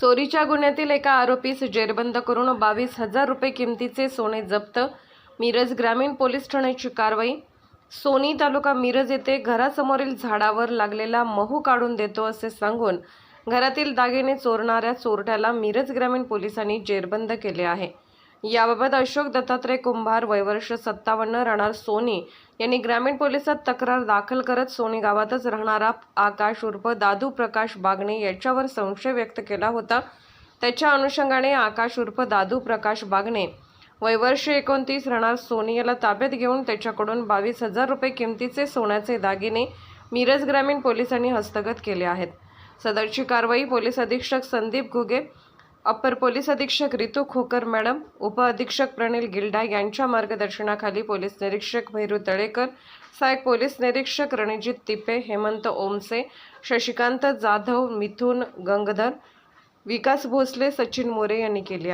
चोरीच्या गुन्ह्यातील एका आरोपीस जेरबंद करून बावीस हजार रुपये किमतीचे सोने जप्त. मिरज ग्रामीण पोलीस ठाण्याची कारवाई. सोनी तालुका मिरज येथे घरासमोरील झाडावर लागलेला महू काढून देतो असे सांगून घरातील दागिने चोरणाऱ्या चोरट्याला मिरज ग्रामीण पोलिसांनी जेरबंद केले आहे. याबाबत अशोक दत्तात्रय कुंभार वयवर्ष सत्तावन्न राहणार सोनी यांनी ग्रामीण पोलिसात तक्रार दाखल करत सोनी गावातच राहणारा आकाश उर्फ दादू प्रकाश बागणे याच्यावर संशय व्यक्त केला होता. त्याच्या अनुषंगाने आकाश उर्फ दादू प्रकाश बागणे वयवर्ष एकोणतीस राहणार सोनी याला ताब्यात घेऊन त्याच्याकडून बावीस हजार रुपये किमतीचे सोन्याचे दागिने मिरज ग्रामीण पोलिसांनी हस्तगत केले आहेत. सदरची कारवाई पोलीस अधीक्षक संदीप घुगे अप्पर पोलीस अधीक्षक रितू खोकर मॅडम उपअधीक्षक प्रणील गिल्डा यांच्या मार्गदर्शनाखाली पोलीस निरीक्षक भैरू तळेकर सहाय्यक पोलीस निरीक्षक रणजित तिपे हेमंत ओमसे शशिकांत जाधव मिथुन गंगधर विकास भोसले सचिन मोरे यांनी केली आहे.